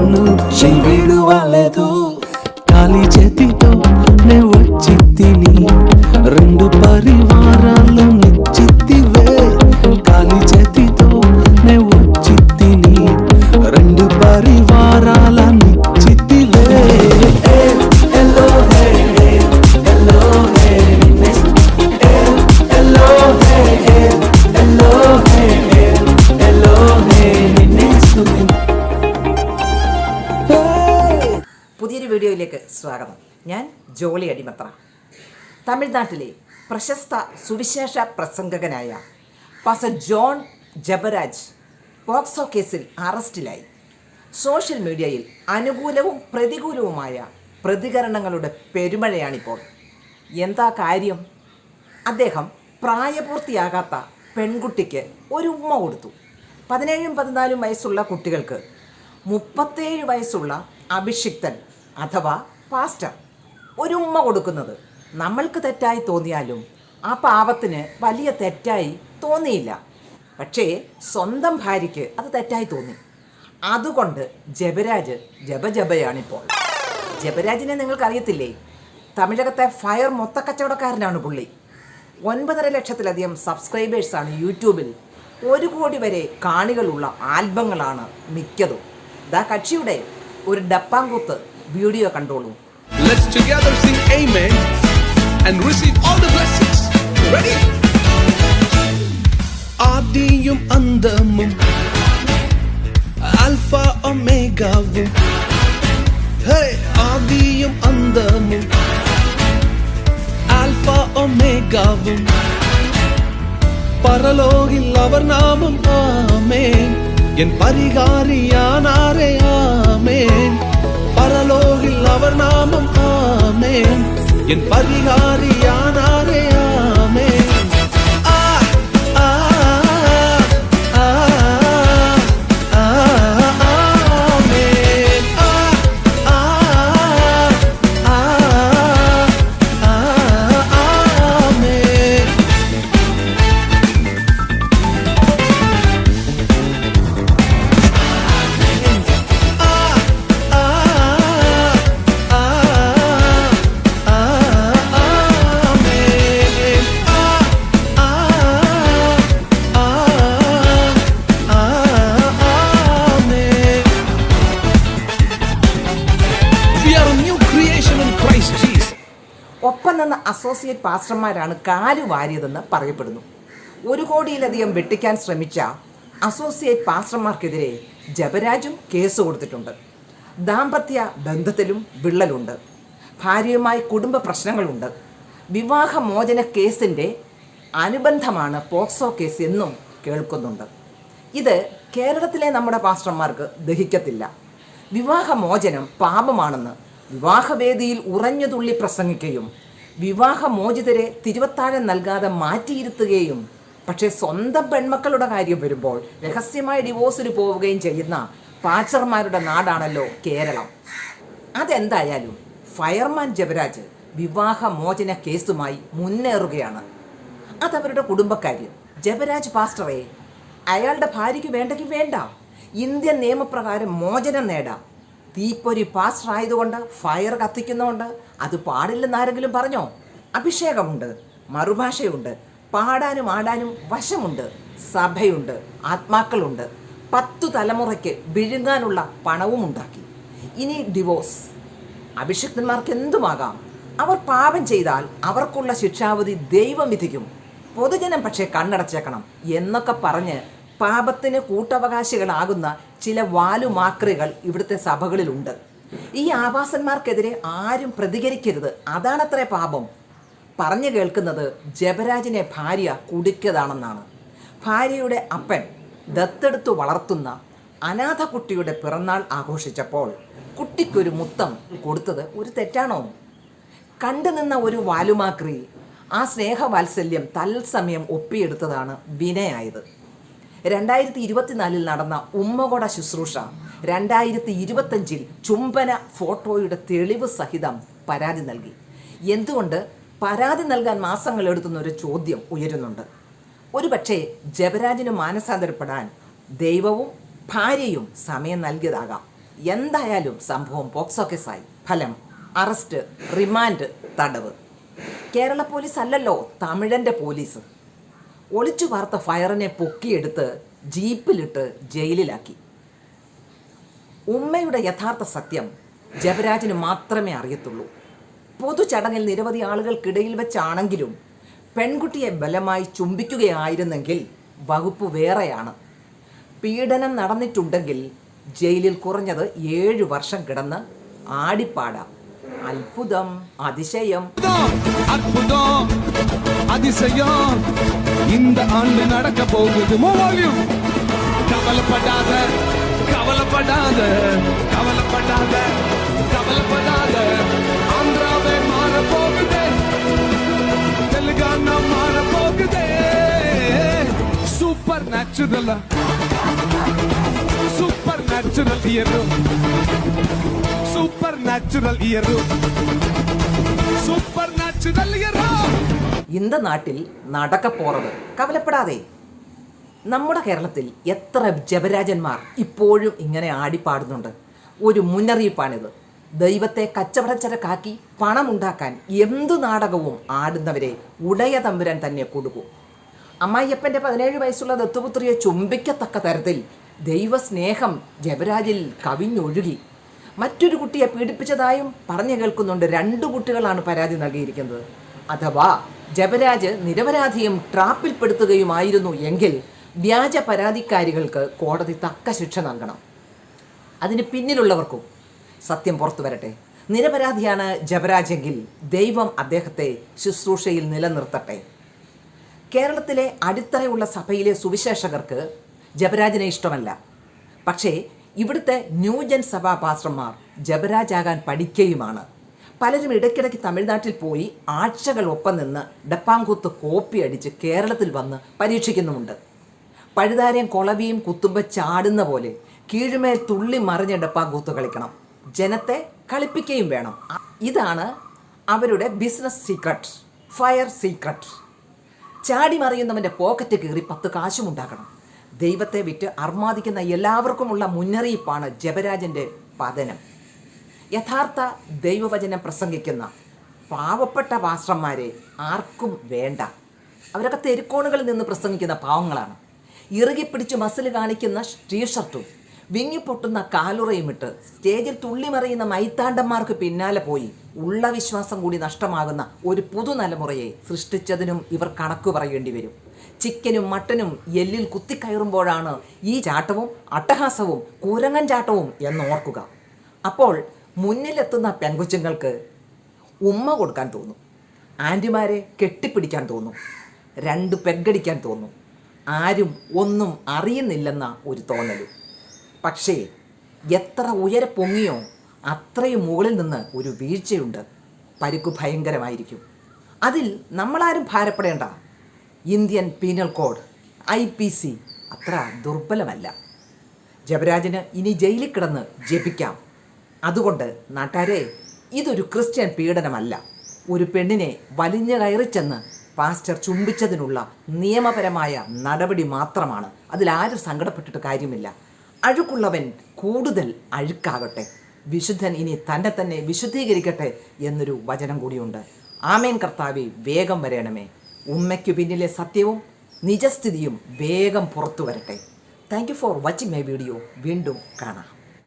నన్ను చెయ్యడు వాళ్ళేదో ఖాళీ చేతితో నే వచ్చి తిని రెండు పరి സ്വാഗതം. ഞാൻ ജോളി അടിമത്ര. തമിഴ്നാട്ടിലെ പ്രശസ്ത സുവിശേഷ പ്രസംഗകനായ പാസ ജോൺ ജബരാജ് പോക്സോ കേസിൽ അറസ്റ്റിലായി. സോഷ്യൽ മീഡിയയിൽ അനുകൂലവും പ്രതികൂലവുമായ പ്രതികരണങ്ങളുടെ പെരുമഴയാണിപ്പോൾ. എന്താ കാര്യം? അദ്ദേഹം പ്രായപൂർത്തിയാകാത്ത പെൺകുട്ടിക്ക് ഒരു ഉമ്മ കൊടുത്തു. പതിനേഴും പതിനാലും വയസ്സുള്ള കുട്ടികൾക്ക് മുപ്പത്തേഴ് വയസ്സുള്ള അഭിഷിക്തൻ അഥവാ പാസ്റ്റർ ഒരു ഉമ്മ കൊടുക്കുന്നത്. നമ്മൾക്ക് തെറ്റായി തോന്നിയാലും ആ പാവത്തിന് വലിയ തെറ്റായി തോന്നിയില്ല. പക്ഷേ സ്വന്തം ഭാര്യയ്ക്ക് അത് തെറ്റായി തോന്നി. അതുകൊണ്ട് ജബരാജ് ജപജപയാണിപ്പോൾ ജപരാജിനെ നിങ്ങൾക്കറിയത്തില്ലേ? തമിഴകത്തെ ഫയർ മൊത്തക്കച്ചവടക്കാരനാണ് പുള്ളി. ഒൻപതര ലക്ഷത്തിലധികം സബ്സ്ക്രൈബേഴ്സാണ് യൂട്യൂബിൽ. ഒരു കോടി വരെ കാണികളുള്ള ആൽബങ്ങളാണ് മിക്കതും. ദാ കക്ഷിയുടെ ഒരു ഡപ്പാങ്കൂത്ത് video control Let's together sing Amen and receive all the blessings. Ready? ஆதியும் அந்தமும் ஆல்பா ஒமேகாவும் ஹே ஆதியும் அந்தமும் ஆல்பா ஒமேகாவும் பரலோகில் அவர் நாமம் ஆமேன் என் பரிகாரியானாரே ஆமேன் பரலோகில் அவர் நாமம். ஆமேன். என் பரிகாரியான നിന്ന അസോസിയേറ്റ് പാസ്റ്റർമാരാണ് കാലു വാരിയതെന്ന് പറയപ്പെടുന്നു. ഒരു കോടിയിലധികം വെട്ടിക്കാൻ ശ്രമിച്ച അസോസിയേറ്റ് പാസ്റ്റർമാർക്കെതിരെ ജപരാജും കേസ് കൊടുത്തിട്ടുണ്ട്. ദാമ്പത്യ ബന്ധത്തിലും വിള്ളലുണ്ട്. ഭാര്യയുമായി കുടുംബ പ്രശ്നങ്ങളുണ്ട്. വിവാഹമോചന കേസിന്റെ അനുബന്ധമാണ് പോക്സോ കേസ് എന്നും കേൾക്കുന്നുണ്ട്. ഇത് കേരളത്തിലെ നമ്മുടെ പാസ്റ്റർമാർക്ക് ദഹിക്കത്തില്ല. വിവാഹമോചനം പാപമാണെന്ന് വിവാഹവേദിയിൽ ഉറഞ്ഞുതുള്ളി പ്രസംഗിക്കുകയും വിവാഹമോചിതരെ തിരുവത്താഴം നൽകാതെ മാറ്റിയിരുത്തുകയും പക്ഷേ സ്വന്തം പെൺമക്കളുടെ കാര്യം വരുമ്പോൾ രഹസ്യമായ ഡിവോഴ്സിന് പോവുകയും ചെയ്യുന്ന പാച്ചർമാരുടെ നാടാണല്ലോ കേരളം. അതെന്തായാലും ഫയർമാൻ ജബരാജ് വിവാഹമോചന കേസുമായി മുന്നേറുകയാണ്. അതവരുടെ കുടുംബക്കാര്യം. ജബരാജ് പാസ്റ്ററെ അയാളുടെ ഭാര്യയ്ക്ക് വേണ്ടെങ്കിൽ വേണ്ട. ഇന്ത്യൻ നിയമപ്രകാരം മോചനം നേടാം. തീപ്പൊരി പാസ്റ്റർ ആയതുകൊണ്ട് ഫയർ കത്തിക്കുന്നതുകൊണ്ട് അത് പാടില്ലെന്ന് ആരെങ്കിലും പറഞ്ഞോ? അഭിഷേകമുണ്ട് മറുഭാഷയുണ്ട് പാടാനും ആടാനും വശമുണ്ട് സഭയുണ്ട് ആത്മാക്കളുണ്ട്. പത്തു തലമുറയ്ക്ക് വിഴുങ്ങാനുള്ള പണവും ഉണ്ടാക്കി ഇനി ഡിവോഴ്സ് അഭിഷിക്തന്മാർക്ക് എന്തുമാകാം അവർ പാപം ചെയ്താൽ അവർക്കുള്ള ശിക്ഷാവധി ദൈവം വിധിക്കും. പൊതുജനം പക്ഷേ കണ്ണടച്ചേക്കണം എന്നൊക്കെ പറഞ്ഞ് പാപത്തിന് കൂട്ടവകാശികളാകുന്ന ചില വാലുമാക്രികൾ ഇവിടുത്തെ സഭകളിലുണ്ട്. ഈ ആവാസന്മാർക്കെതിരെ ആരും പ്രതികരിക്കരുത്. അതാണത്രേ പാപം. പറഞ്ഞു കേൾക്കുന്നത് ജബരാജിനെ ഭാര്യ കുടിക്കതാണെന്നാണ്. ഭാര്യയുടെ അപ്പൻ ദത്തെടുത്തു വളർത്തുന്ന അനാഥ കുട്ടിയുടെ പിറന്നാൾ ആഘോഷിച്ചപ്പോൾ കുട്ടിക്കൊരു മുത്തം കൊടുത്തത് ഒരു തെറ്റാണോ? കണ്ടുനിന്ന ഒരു വാലുമാക്രി ആ സ്നേഹവാത്സല്യം തത്സമയം ഒപ്പിയെടുത്തതാണ് വിനയായത്. രണ്ടായിരത്തി ഇരുപത്തിനാലിൽ നടന്ന ഉമ്മകൊട ശുശ്രൂഷ രണ്ടായിരത്തി ഇരുപത്തഞ്ചിൽ ചുംബന ഫോട്ടോയുടെ തെളിവ് സഹിതം പരാതി നൽകി. എന്തുകൊണ്ട്? പരാതി നൽകാൻ മാസങ്ങൾ എടുത്തുന്ന ഒരു ചോദ്യം ഉയരുന്നുണ്ട്. ഒരുപക്ഷെ ജബരാജിന് മാനസാന്തരപ്പെടാൻ ദൈവവും ഭാര്യയും സമയം നൽകിയതാകാം. എന്തായാലും സംഭവം പോക്സോ കേസായി ഫലം അറസ്റ്റ് റിമാൻഡ് തടവ്. കേരള പോലീസ് അല്ലല്ലോ തമിഴന്റെ പോലീസ്. ഒളിച്ചു വാർത്ത ഫയറിനെ പൊക്കിയെടുത്ത് ജീപ്പിലിട്ട് ജയിലിലാക്കി. ഉമ്മയുടെ യഥാർത്ഥ സത്യം ജപരാജിന് മാത്രമേ അറിയത്തുള്ളൂ. പൊതുചടങ്ങിൽ നിരവധി ആളുകൾക്കിടയിൽ വെച്ചാണെങ്കിലും പെൺകുട്ടിയെ ബലമായി ചുംബിക്കുകയായിരുന്നെങ്കിൽ വകുപ്പ് വേറെയാണ്. പീഡനം നടന്നിട്ടുണ്ടെങ്കിൽ ജയിലിൽ കുറഞ്ഞത് ഏഴു വർഷം കിടന്ന് ആടിപ്പാടാം. அற்புதம் அதிசயம். அற்புதம் அதிசயம். இந்த ஆண்டு நடக்க போகுது. கவலைப்படாத கவலைப்படாத கவலைப்படாத கவலைப்படாத. ஆந்திராவே மாற போகுது தெலுங்கானா மாற போகுது சூப்பர் நேச்சுரலா சூப்பர் நேச்சுரல் இயரும் സൂപ്പർനാച്ചുറൽ നാട്ടിൽ നടക്കപ്പോറത് കവലപ്പെടാതെ. നമ്മുടെ കേരളത്തിൽ എത്ര ജപരാജന്മാർ ഇപ്പോഴും ഇങ്ങനെ ആടിപ്പാടുന്നുണ്ട്. ഒരു മുന്നറിയിപ്പാണിത്. ദൈവത്തെ കച്ചവടച്ചരക്കാക്കി പണമുണ്ടാക്കാൻ എന്തു നാടകവും ആടുന്നവരെ ഉടയ തമ്പുരാൻ തന്നെ കൊടുക്കും. അമ്മായിയപ്പന്റെ പതിനേഴ് വയസ്സുള്ള ദത്തുപുത്രിയെ ചുംബിക്കത്തക്ക തരത്തിൽ ദൈവസ്നേഹം ജപരാജിൽ കവിഞ്ഞൊഴുകി. മറ്റൊരു കുട്ടിയെ പീഡിപ്പിച്ചതായും പറഞ്ഞു കേൾക്കുന്നുണ്ട് രണ്ട് കുട്ടികളാണ് പരാതി നൽകിയിരിക്കുന്നത്. അഥവാ ജപരാജ് നിരപരാധിയും ട്രാപ്പിൽപ്പെടുത്തുകയുമായിരുന്നു എങ്കിൽ വ്യാജ പരാതിക്കാരികൾക്ക് കോടതി തക്ക ശിക്ഷ നൽകണം. അതിന് പിന്നിലുള്ളവർക്കും സത്യം പുറത്തു വരട്ടെ. നിരപരാധിയാണ് ജപരാജെങ്കിൽ ദൈവം അദ്ദേഹത്തെ ശുശ്രൂഷയിൽ നിലനിർത്തട്ടെ. കേരളത്തിലെ അടിത്തറയുള്ള സഭയിലെ സുവിശേഷകർക്ക് ജബരാജിനെ ഇഷ്ടമല്ല. പക്ഷേ ഇവിടുത്തെ ന്യൂജൻ സഭാ പാസ്റ്റർമാർ ജബരാജാകാൻ പഠിക്കുകയുമാണ് പലരും ഇടയ്ക്കിടയ്ക്ക് തമിഴ്നാട്ടിൽ പോയി ആഴ്ചകൾ ഒപ്പം നിന്ന് ഡപ്പാങ്കൂത്ത് കോപ്പി അടിച്ച് കേരളത്തിൽ വന്ന് പരീക്ഷിക്കുന്നുമുണ്ട്. പഴുതാരയും കൊളവിയും കുത്തുമ്പ ചാടുന്ന പോലെ കീഴുമേൽ തുള്ളി മറിഞ്ഞ ഡപ്പാങ്കൂത്ത് കളിക്കണം. ജനത്തെ കളിപ്പിക്കുകയും വേണം. ഇതാണ് അവരുടെ ബിസിനസ് സീക്രട്ട് ഫയർ സീക്രട്ട് ചാടി മറിയുന്നവന്റെ പോക്കറ്റ് കീറി പത്ത് കാശും ഉണ്ടാക്കണം ദൈവത്തെ വിറ്റ് അർമാദിക്കുന്ന എല്ലാവർക്കുമുള്ള മുന്നറിയിപ്പാണ് ജപരാജന്റെ പതനം. യഥാർത്ഥ ദൈവവചനം പ്രസംഗിക്കുന്ന പാവപ്പെട്ട വാസ്ത്രന്മാരെ ആർക്കും വേണ്ട. അവരൊക്കെ തെരുക്കോണുകളിൽ നിന്ന് പ്രസംഗിക്കുന്ന പാവങ്ങളാണ്. ഇറുകിപ്പിടിച്ച് മസിൽ കാണിക്കുന്ന ടീഷർട്ടും വിങ്ങിപ്പൊട്ടുന്ന കാലുറയും ഇട്ട് സ്റ്റേജിൽ തുള്ളിമറിയുന്ന മൈത്താണ്ടന്മാർക്ക് പിന്നാലെ പോയി ഉള്ള വിശ്വാസം കൂടി നഷ്ടമാകുന്ന ഒരു പുതുതലമുറയെ സൃഷ്ടിച്ചതിനും ഇവർ കണക്ക് പറയേണ്ടി വരും. ചിക്കനും മട്ടനും എല്ലിൽ കുത്തിക്കയറുമ്പോഴാണ് ഈ ചാട്ടവും അട്ടഹാസവും കൂരങ്ങൻ ചാട്ടവും എന്നോർക്കുക. അപ്പോൾ മുന്നിലെത്തുന്ന പെൺകുച്ചുങ്ങൾക്ക് ഉമ്മ കൊടുക്കാൻ തോന്നും. ആന്റിമാരെ കെട്ടിപ്പിടിക്കാൻ തോന്നും. രണ്ട് പെഗടിക്കാൻ തോന്നും. ആരും ഒന്നും അറിയുന്നില്ലെന്ന ഒരു തോന്നലും. പക്ഷേ എത്ര ഉയരെ പൊങ്ങിയോ അത്രയും മുകളിൽ നിന്ന് ഒരു വീഴ്ചയുണ്ട്. പരുക്ക് ഭയങ്കരമായിരിക്കും. അതിൽ നമ്മളാരും ഭാരപ്പെടേണ്ട. Indian penal code I P C അത്ര ദുർബലമല്ല. ജപരാജന് ഇനി ജയിലിൽ കിടന്ന് ജപിക്കാം. അതുകൊണ്ട് നാട്ടാരെ ഇതൊരു ക്രിസ്ത്യൻ പീഡനമല്ല. ഒരു പെണ്ണിനെ വലിഞ്ഞു കയറിച്ചെന്ന് പാസ്റ്റർ ചുംബിച്ചതിനുള്ള നിയമപരമായ നടപടി മാത്രമാണ്. അതിലാരും സങ്കടപ്പെട്ടിട്ട് കാര്യമില്ല. അഴുക്കുള്ളവൻ കൂടുതൽ അഴുക്കാകട്ടെ. വിശുദ്ധൻ ഇനി തന്നെ തന്നെ വിശുദ്ധീകരിക്കട്ടെ എന്നൊരു വചനം കൂടിയുണ്ട്. ആമേൻ കർത്താവി വേഗം വരേണമേ. ഉമ്മയ്ക്കു പിന്നിലെ സത്യവും നിജസ്ഥിതിയും വേഗം പുറത്തു വരട്ടെ. Thank you for watching my video വീണ്ടും കാണാം.